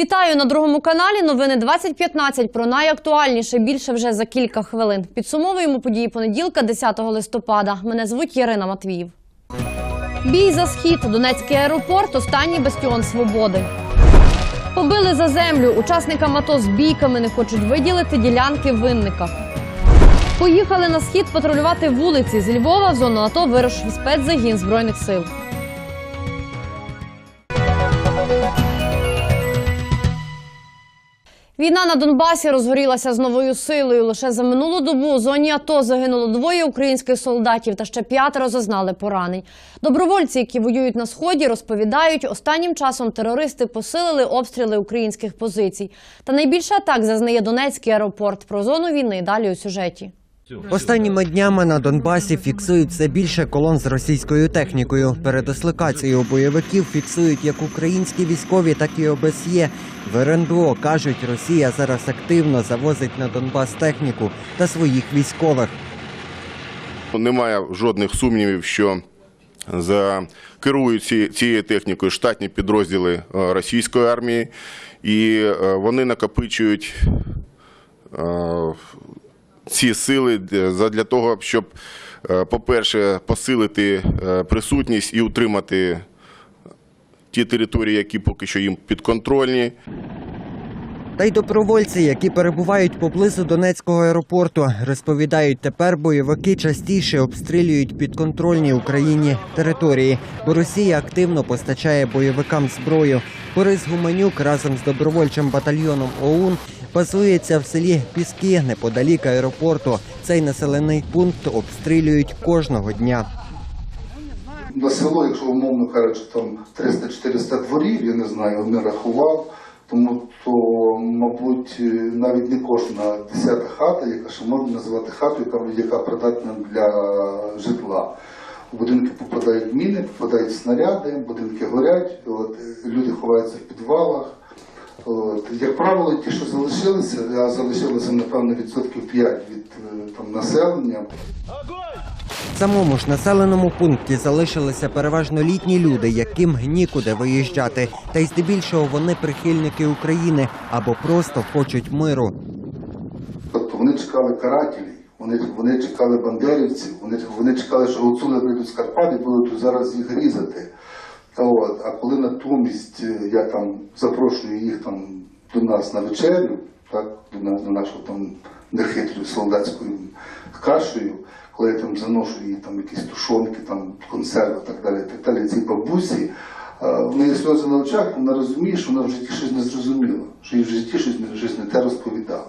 Вітаю на другому каналі. Новини 2015 про найактуальніше більше вже за кілька хвилин. Підсумовуємо події понеділка, 10 листопада. Мене звуть Ярина Матвіїв. Бій за схід. Донецький аеропорт. Останній бастіон свободи. Побили за землю. Учасникам АТО з бійками не хочуть виділити ділянки в винниках. Поїхали на схід патрулювати вулиці. З Львова в зону АТО вирушив спецзагін збройних сил. Війна на Донбасі розгорілася з новою силою. Лише за минулу добу у зоні АТО загинуло двоє українських солдатів та ще п'ятеро зазнали поранень. Добровольці, які воюють на сході, розповідають, останнім часом терористи посилили обстріли українських позицій. Та найбільше атак зазнає Донецький аеропорт. Про зону війни далі у сюжеті. Останніми днями на Донбасі фіксують все більше колон з російською технікою. Передислокацією бойовиків фіксують як українські військові, так і ОБСЄ. В РНБО кажуть, Росія зараз активно завозить на Донбас техніку та своїх військових. Немає жодних сумнівів, що за керують ці, цією технікою штатні підрозділи е, російської армії, і е, вони накопичують е, ці сили для для того, щоб, е, по-перше, посилити е, присутність і утримати ті території, які поки що їм підконтрольні. Та й добровольці, які перебувають поблизу Донецького аеропорту, розповідають, тепер бойовики частіше обстрілюють підконтрольні Україні території, бо Росія активно постачає бойовикам зброю. Борис Гуменюк разом з добровольчим батальйоном ОУН базується в селі Піски неподалік аеропорту. Цей населений пункт обстрілюють кожного дня. На село, якщо умовно кажучи, там 300-400 дворів, я не знаю, не рахував, тому то, мабуть, е, навіть не кожна десята хата, яка ще можна називати хатою, яка, придатна для житла. У будинки попадають міни, попадають снаряди, будинки горять, от, е, люди ховаються в підвалах. От, як правило, ті, що залишилися, а залишилося, напевно, відсотків 5 від е, там, населення, В самому ж населеному пункті залишилися переважно літні люди, яким нікуди виїжджати. Та й здебільшого вони прихильники України або просто хочуть миру. Тобто вони чекали карателів, вони, вони чекали бандерівців, вони, вони чекали, що гуцули прийдуть з Карпат і будуть зараз їх різати. От, а коли натомість е, я там запрошую їх там до нас на вечерю, так, до, нас, до нашого там нехитрою солдатською кашею, коли я там заношу їй там якісь тушонки, там консерви, так далі, так далі, ці бабусі, е, в неї сльози на очах, вона розуміє, що вона в житті щось не зрозуміла, що їй в житті щось, не- щось не те розповідали.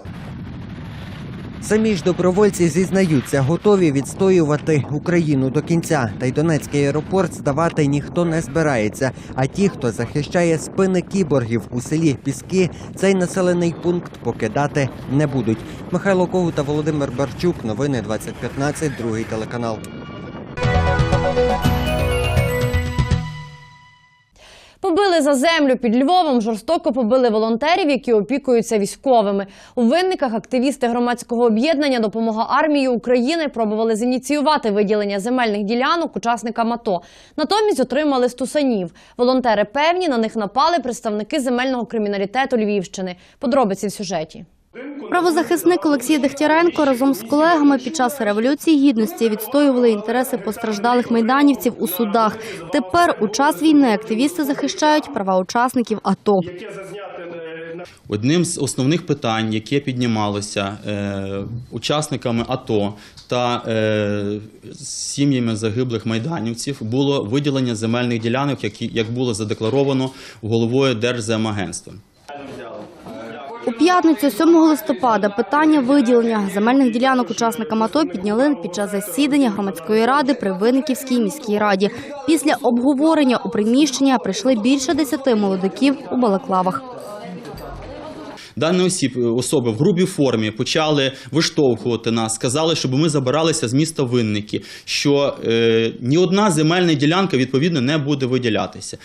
Самі ж добровольці зізнаються, готові відстоювати Україну до кінця. Та й Донецький аеропорт здавати ніхто не збирається. А ті, хто захищає спини кіборгів у селі Піски, цей населений пункт покидати не будуть. Михайло Когу та Володимир Барчук. Новини 2015, другий телеканал. Побили за землю під Львовом, жорстоко побили волонтерів, які опікуються військовими. У винниках активісти громадського об'єднання Допомога армії України пробували зініціювати виділення земельних ділянок учасникам АТО. Натомість отримали стусанів. Волонтери певні, на них напали представники земельного криміналітету Львівщини. Подробиці в сюжеті. Правозахисник Олексій Дегтяренко разом з колегами під час революції гідності відстоювали інтереси постраждалих майданівців у судах. Тепер у час війни активісти захищають права учасників АТО. Одним з основних питань, яке піднімалося е, учасниками АТО та е, сім'ями загиблих майданівців, було виділення земельних ділянок, які як було задекларовано головою Держземагентства. У п'ятницю, 7 листопада, питання виділення земельних ділянок учасникам АТО підняли під час засідання громадської ради при Винниківській міській раді. Після обговорення у приміщення прийшли більше десяти молодиків у балаклавах. Дані осіб, особи в грубій формі почали виштовхувати нас, сказали, щоб ми забиралися з міста Винники, що е, ні одна земельна ділянка відповідно не буде виділятися.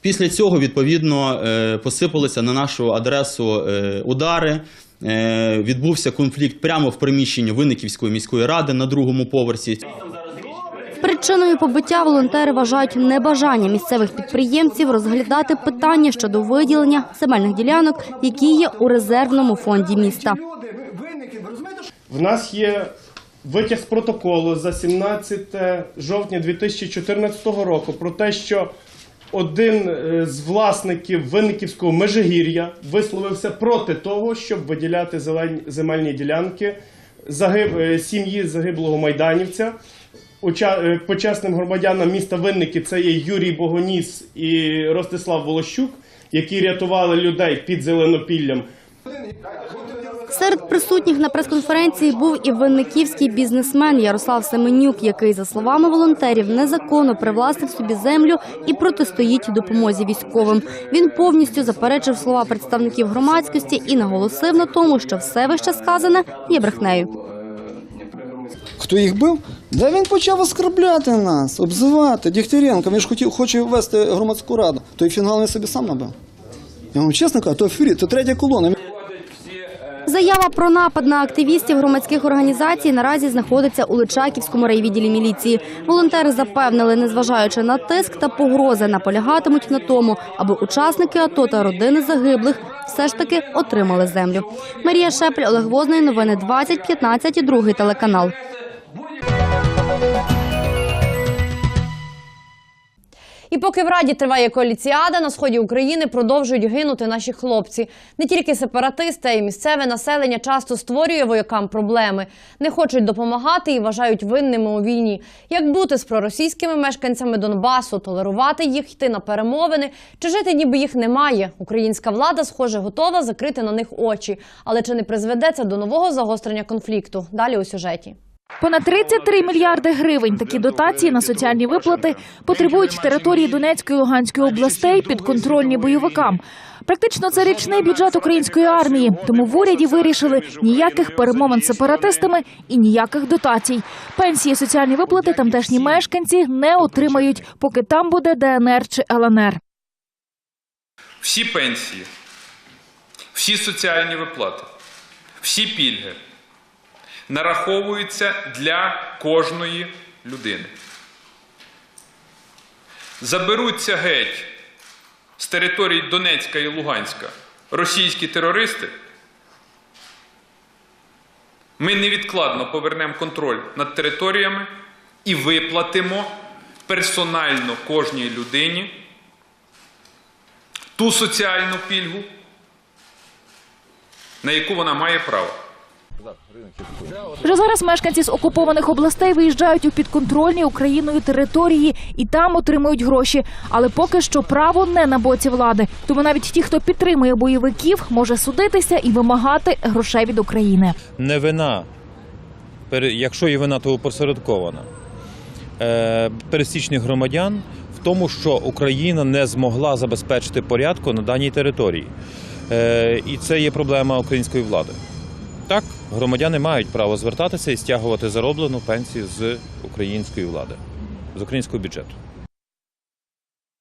Після цього відповідно е, посипалися на нашу адресу е, удари. Е, відбувся конфлікт прямо в приміщенні Винниківської міської ради на другому поверсі. Причиною побиття волонтери вважають небажання місцевих підприємців розглядати питання щодо виділення земельних ділянок, які є у резервному фонді міста. В нас є витяг з протоколу за 17 жовтня 2014 року про те, що один е, з власників Винниківського Межигір'я висловився проти того, щоб виділяти земельні ділянки загиб... е, сім'ї загиблого майданівця. Е, Почесним громадянам міста Винники це є Юрій Богоніс і Ростислав Волощук, які рятували людей під Зеленопіллям. Серед присутніх на прес-конференції був і винниківський бізнесмен Ярослав Семенюк, який, за словами волонтерів, незаконно привласнив собі землю і протистоїть допомозі військовим. Він повністю заперечив слова представників громадськості і наголосив на тому, що все вище сказане є брехнею. Хто їх бив? Да він почав оскорбляти нас, обзивати. Дігтяренко, він ж хотів, хоче ввести громадську раду. Той фінгал він собі сам набив. Я вам чесно кажу, то фюрі, то третя колона. Заява про напад на активістів громадських організацій наразі знаходиться у Личаківському райвідділі міліції. Волонтери запевнили, незважаючи на тиск та погрози, наполягатимуть на тому, аби учасники АТО та родини загиблих все ж таки отримали землю. Марія Шепель, Олег Возний, новини 2015, другий телеканал. І поки в Раді триває коаліціада, на сході України продовжують гинути наші хлопці. Не тільки сепаратисти, а й місцеве населення часто створює воякам проблеми, не хочуть допомагати і вважають винними у війні. Як бути з проросійськими мешканцями Донбасу, толерувати їх, йти на перемовини чи жити, ніби їх немає? Українська влада, схоже, готова закрити на них очі. Але чи не призведе це до нового загострення конфлікту? Далі у сюжеті. Понад 33 мільярди гривень такі дотації на соціальні виплати потребують території Донецької і Луганської областей підконтрольні бойовикам. Практично це річний бюджет української армії. Тому в уряді вирішили ніяких перемовин з сепаратистами і ніяких дотацій. Пенсії, соціальні виплати тамтешні мешканці не отримають, поки там буде ДНР чи ЛНР. всі пенсії, всі соціальні виплати, всі пільги нараховуються для кожної людини. Заберуться геть з територій Донецька і Луганська російські терористи. Ми невідкладно повернемо контроль над територіями і виплатимо персонально кожній людині ту соціальну пільгу, на яку вона має право. Вже зараз мешканці з окупованих областей виїжджають у підконтрольні Україною території і там отримують гроші. Але поки що право не на боці влади. Тому навіть ті, хто підтримує бойовиків, може судитися і вимагати грошей від України. не вина, якщо є вина, то опосередкована, е, пересічних громадян в тому, що Україна не змогла забезпечити порядку на даній території. Е, І це є проблема української влади. Так, громадяни мають право звертатися і стягувати зароблену пенсію з української влади, з українського бюджету.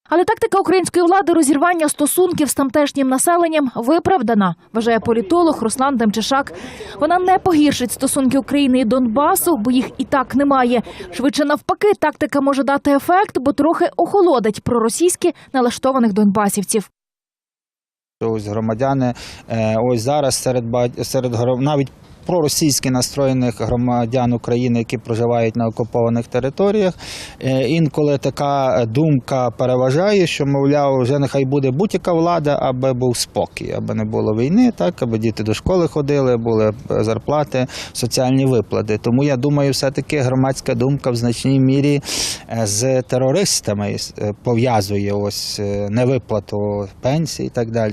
Але тактика української влади розірвання стосунків з тамтешнім населенням виправдана, вважає політолог Руслан Демчишак. Вона не погіршить стосунки України і Донбасу, бо їх і так немає. Швидше навпаки, тактика може дати ефект, бо трохи охолодить проросійськи налаштованих донбасівців. Ось громадяни е, ось зараз серед серед навіть проросійськи настроєних громадян України, які проживають на окупованих територіях. Е, Інколи така думка переважає, що мовляв, вже нехай буде будь-яка влада, аби був спокій, аби не було війни, так аби діти до школи ходили, були е, зарплати, соціальні виплати. Тому я думаю, все-таки громадська думка в значній мірі е, з терористами е, пов'язує ось е, невиплату пенсій і так далі.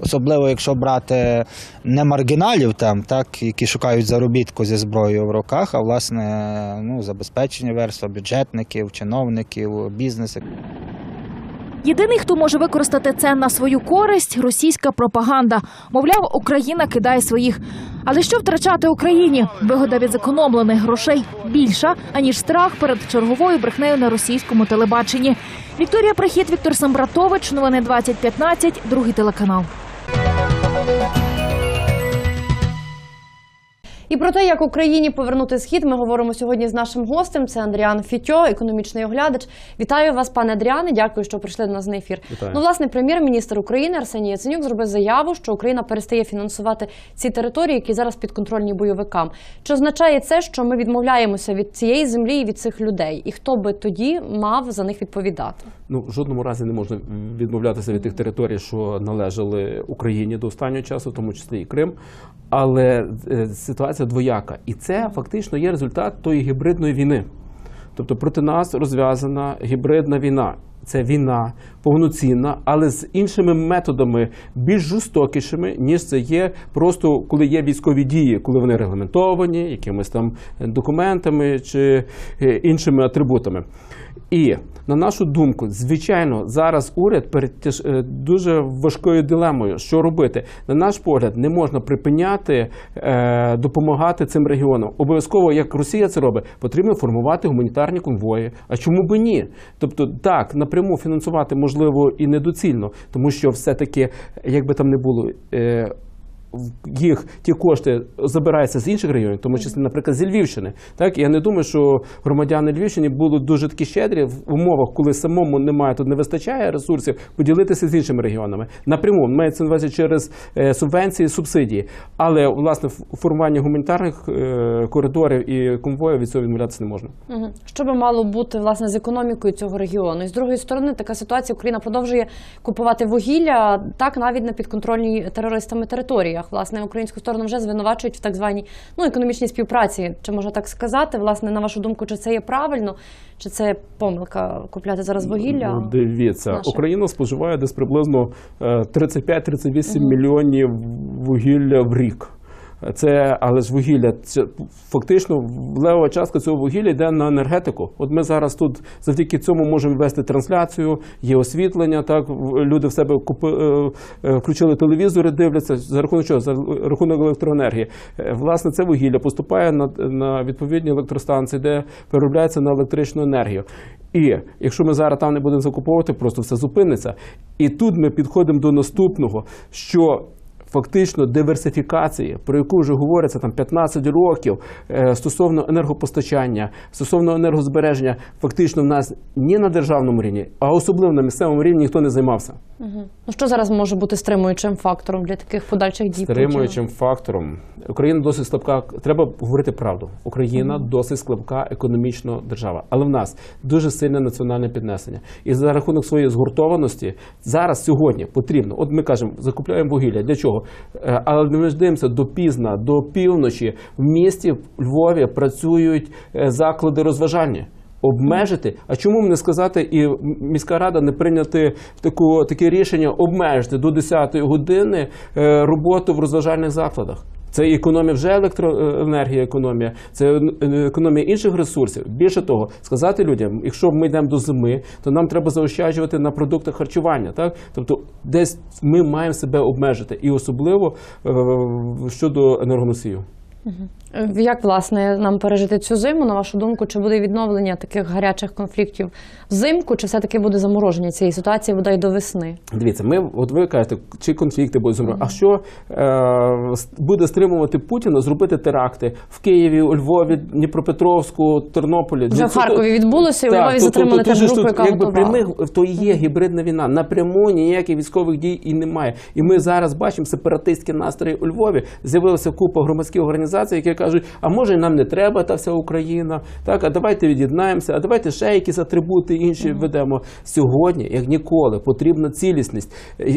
Особливо, якщо брати не маргіналів там, так, які шукають заробітку зі зброєю в руках, а власне ну, забезпечення верства бюджетників, чиновників, бізнесу. Єдиний, хто може використати це на свою користь російська пропаганда. Мовляв, Україна кидає своїх. Але що втрачати Україні? Вигода від зекономлених грошей більша, аніж страх перед черговою брехнею на російському телебаченні. Вікторія Прихід, Віктор Самбратович, новини 2015, другий телеканал. І про те, як Україні повернути схід, ми говоримо сьогодні з нашим гостем. Це Андріан Фітьо, економічний оглядач. Вітаю вас, пане Адріане. Дякую, що прийшли до нас на ефір. Вітаю. Ну, власне, прем'єр-міністр України Арсеній Яценюк зробив заяву, що Україна перестає фінансувати ці території, які зараз підконтрольні бойовикам. Чи означає це, що ми відмовляємося від цієї землі і від цих людей? І хто би тоді мав за них відповідати? Ну, в жодному разі не можна відмовлятися від тих територій, що належали Україні до останнього часу, в тому числі і Крим. Але е, ситуація двояка. І це фактично є результат тої гібридної війни. Тобто проти нас розв'язана гібридна війна. Це війна повноцінна, але з іншими методами, більш жорстокішими, ніж це є просто коли є військові дії, коли вони регламентовані якимись там документами чи е, іншими атрибутами. І на нашу думку, звичайно, зараз уряд перед е, дуже важкою дилемою, що робити. На наш погляд, не можна припиняти е, допомагати цим регіонам. Обов'язково, як Росія це робить, потрібно формувати гуманітарні конвої. А чому би ні? Тобто, так напряму фінансувати можливо і недоцільно, тому що все-таки, як би там не було. Їх ті кошти забираються з інших регіонів, тому числі, наприклад, зі Львівщини. Так я не думаю, що громадяни Львівщини будуть дуже такі щедрі в умовах, коли самому немає тут не вистачає ресурсів, поділитися з іншими регіонами. Напряму мається на увазі через е, субвенції, субсидії. Але власне в- формування гуманітарних е, коридорів і конвоїв від цього відмовлятися не можна. Що би мало бути власне з економікою цього регіону? І з другої сторони, така ситуація Україна продовжує купувати вугілля так навіть на підконтрольній терористами територіях. Власне, українську сторону вже звинувачують в так званій ну економічній співпраці. Чи можна так сказати? Власне, на вашу думку, чи це є правильно, чи це помилка купляти зараз вугілля? Ну, дивіться, наше? Україна споживає десь приблизно е, 35-38 мільйонів вугілля в рік. Це, але ж вугілля, це фактично левова частка цього вугілля йде на енергетику. От ми зараз тут завдяки цьому можемо вести трансляцію, є освітлення. Так люди в себе купи, е, е, включили телевізори, дивляться за рахунок чого? За рахунок електроенергії. Е, Власне, це вугілля поступає на, на відповідні електростанції, де переробляється на електричну енергію. І якщо ми зараз там не будемо закуповувати, просто все зупиниться. І тут ми підходимо до наступного, що фактично диверсифікації, про яку вже говориться там 15 років е, стосовно енергопостачання, стосовно енергозбереження, фактично в нас ні на державному рівні, а особливо на місцевому рівні ніхто не займався. Мгм. Ну що зараз може бути стримуючим фактором для таких подальших дій? Стримуючим фактором Україна досить слабка. Треба говорити правду. Україна досить слабка економічно держава, але в нас дуже сильне національне піднесення. І за рахунок своєї згуртованості зараз сьогодні потрібно. От ми кажемо, закупляємо вугілля. Для чого? Е, Але ж дивимося пізна, до півночі. В місті в Львові працюють е, заклади розважання. Обмежити, а чому б не сказати, і міська рада не прийняти таку таке рішення обмежити до 10-ї години е, роботу в розважальних закладах. Це економія вже електроенергія, економія, це е, економія інших ресурсів. Більше того, сказати людям, якщо ми йдемо до зими, то нам треба заощаджувати на продуктах харчування. Так, тобто, десь ми маємо себе обмежити, і особливо е, щодо енергоносію. Е, Як власне нам пережити цю зиму? На вашу думку, чи буде відновлення таких гарячих конфліктів взимку, чи все таки буде замороження цієї ситуації бодай до весни? Дивіться, ми от ви кажете, чи конфлікти будуть зумовлені. А що е, буде стримувати Путіна зробити теракти в Києві, у Львові, Дніпропетровську, Тернополі? Вже в Харкові відбулося, і у Львові затримали теж групу, яка якби прямих то і є гібридна війна. Напряму ніяких військових дій і немає. І ми зараз бачимо сепаратистські настрої у Львові. З'явилася купа громадських організацій, які кажуть, а може нам не треба та вся Україна, так а давайте від'єднаємося, а давайте ще якісь атрибути інші введемо. Сьогодні, як ніколи, потрібна цілісність.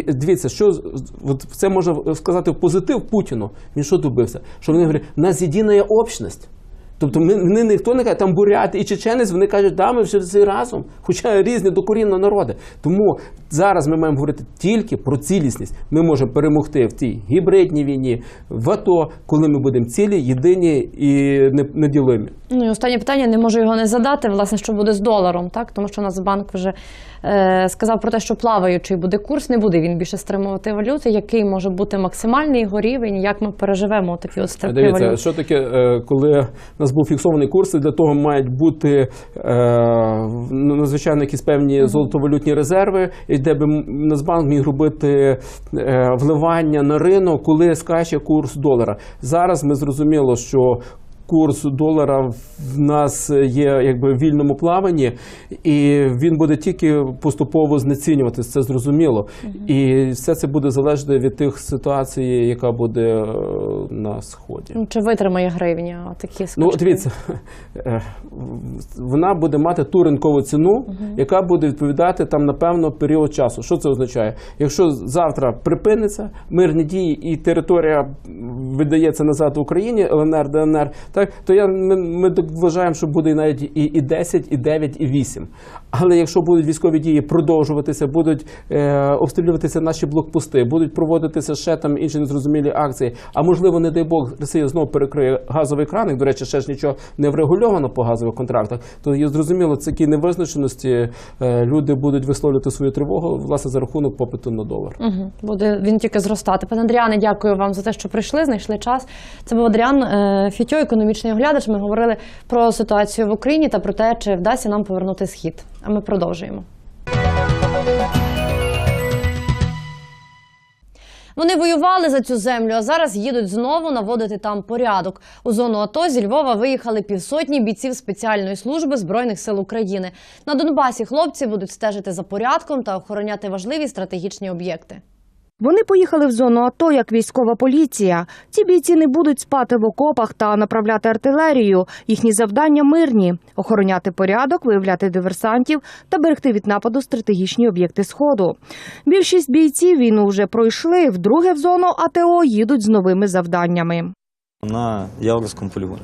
Дивіться, що от це можна сказати в позитив Путіну. Він що добився? Що вони говорять, у нас єдина общність. Тобто ми ніхто не каже, там буряти і чеченець, вони кажуть, да, ми вже всі разом, хоча різні докорінно народи. Тому зараз ми маємо говорити тільки про цілісність. Ми можемо перемогти в цій гібридній війні, в АТО, коли ми будемо цілі, єдині і не- неділимі. Ну і останнє питання не можу його не задати. Власне, що буде з доларом, так тому що Нацбанк вже е, сказав про те, що плаваючий буде курс, не буде він більше стримувати валюти. Який може бути максимальний його рівень? Як ми переживемо такі от стрибки Дивіться, валют? що таке, е, коли у нас був фіксований курс, і для того мають бути е, ну, надзвичайно якісь певні золотовалютні резерви, і де би Нацбанк міг робити е, вливання на ринок, коли скаче курс долара. Зараз ми зрозуміло, що Курс долара в нас є якби в вільному плаванні, і він буде тільки поступово знецінюватися, це зрозуміло. І все це буде залежати від тих ситуацій, яка буде е, на сході. Ну, Чи витримає гривня такі скачки? Ну, дивіться, е, вона буде мати ту ринкову ціну, яка буде відповідати там на певно період часу. Що це означає? Якщо завтра припиниться мирні дії і територія видається назад Україні, ЛНР, ДНР, так то я ми, ми вважаємо, що буде навіть і, і 10, і 9, і 8. Але якщо будуть військові дії продовжуватися, будуть е, обстрілюватися наші блокпости, будуть проводитися ще там інші незрозумілі акції. А можливо, не дай Бог, Росія знову перекриє газовий кран. І, до речі, ще ж нічого не врегульовано по газових контрактах. То є зрозуміло, це такі невизначеності. Е, люди будуть висловлювати свою тривогу власне за рахунок попиту на долар. Угу. Буде він тільки зростати. Пане Андріане, дякую вам за те, що прийшли, знайшли час. Це був Адріан е, Фітьо, економічний оглядач. Ми говорили про ситуацію в Україні та про те, чи вдасться нам повернути схід. А ми продовжуємо. Вони воювали за цю землю, а зараз їдуть знову наводити там порядок. У зону АТО зі Львова виїхали півсотні бійців спеціальної служби збройних сил України. На Донбасі хлопці будуть стежити за порядком та охороняти важливі стратегічні об'єкти. Вони поїхали в зону АТО як військова поліція. Ці бійці не будуть спати в окопах та направляти артилерію. Їхні завдання мирні – охороняти порядок, виявляти диверсантів та берегти від нападу стратегічні об'єкти Сходу. Більшість бійців війну вже пройшли, вдруге в зону АТО їдуть з новими завданнями. на Яворівському полігоні.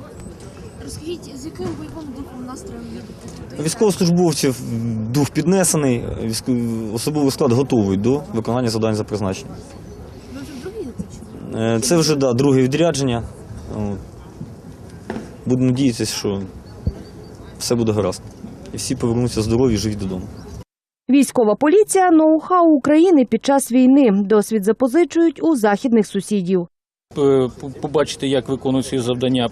Розкажіть, з яким бойовим Військовослужбовців дух піднесений, військо- особовий склад готовий до виконання завдань за призначенням. Е, Це вже да, друге відрядження. Буду надіятися, що все буде гаразд. І всі повернуться здорові, живі додому. Військова поліція – ноу-хау України під час війни. Досвід запозичують у західних сусідів. Побачити, як виконують свої завдання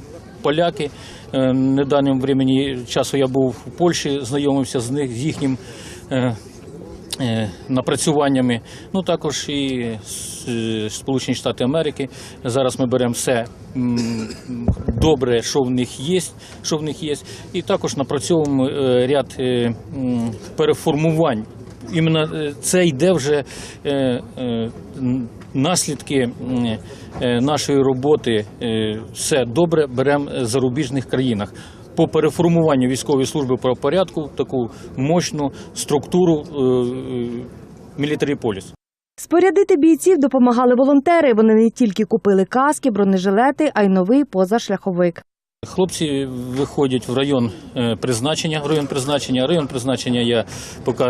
поляки. Е, Недавнім времені часу я був у Польщі, знайомився з них з їхнім е, е, напрацюваннями. Ну також і Сполучені Штати Америки. Зараз ми беремо все добре, що в них є, що в них є, і також напрацьовуємо ряд переформувань. Іменно е, це йде вже е, е, наслідки нашої роботи. Все добре беремо зарубіжних країнах. По переформуванню військової служби правопорядку таку мощну структуру мілітарі поліс. Спорядити бійців допомагали волонтери. Вони не тільки купили каски, бронежилети, а й новий позашляховик. Хлопці виходять в район е, призначення. Район призначення. Район призначення я поки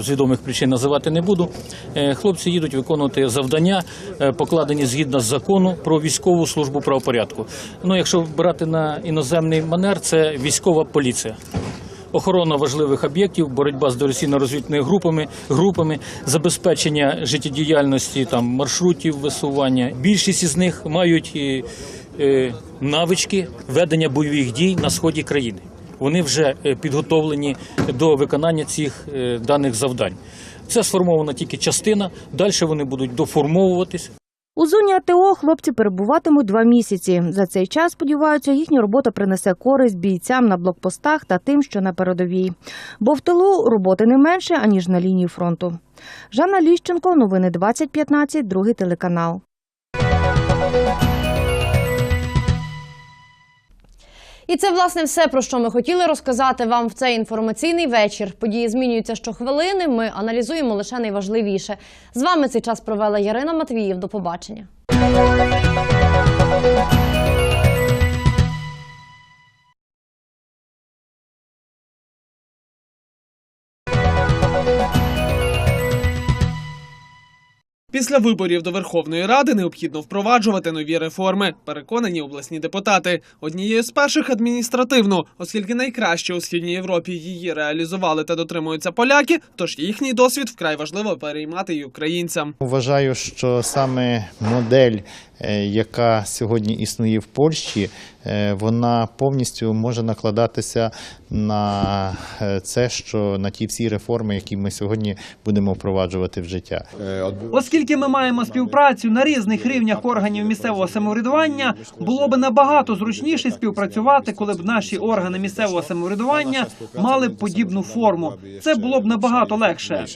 з відомих причин називати не буду. Е, Хлопці їдуть виконувати завдання, е, покладені згідно з закону про військову службу правопорядку. Ну, якщо брати на іноземний манер, це військова поліція. Охорона важливих об'єктів, боротьба з диверсійно-розвідними групами, групами, забезпечення життєдіяльності там маршрутів висування. Більшість із них мають е, е, навички ведення бойових дій на сході країни. Вони вже е, підготовлені до виконання цих е, даних завдань. Це сформована тільки частина. Далі вони будуть доформовуватись. У зоні АТО хлопці перебуватимуть два місяці. За цей час, сподіваються, їхня робота принесе користь бійцям на блокпостах та тим, що на передовій. Бо в тилу роботи не менше, аніж на лінії фронту. Жанна Ліщенко, новини 2015, другий телеканал. І це власне все про що ми хотіли розказати вам в цей інформаційний вечір. Події змінюються щохвилини. Ми аналізуємо лише найважливіше. З вами цей час провела Ярина Матвіїв. До побачення. Після виборів до Верховної Ради необхідно впроваджувати нові реформи. Переконані обласні депутати. Однією з перших адміністративну, оскільки найкраще у східній Європі її реалізували та дотримуються поляки. Тож їхній досвід вкрай важливо переймати й українцям. Вважаю, що саме модель, е, яка сьогодні існує в Польщі, вона повністю може накладатися на е, це, що на ті всі реформи, які ми сьогодні будемо впроваджувати в життя. Оскільки ми маємо співпрацю на різних рівнях органів місцевого самоврядування, було б набагато зручніше співпрацювати, коли б наші органи місцевого самоврядування мали б подібну форму. Це було б набагато легше.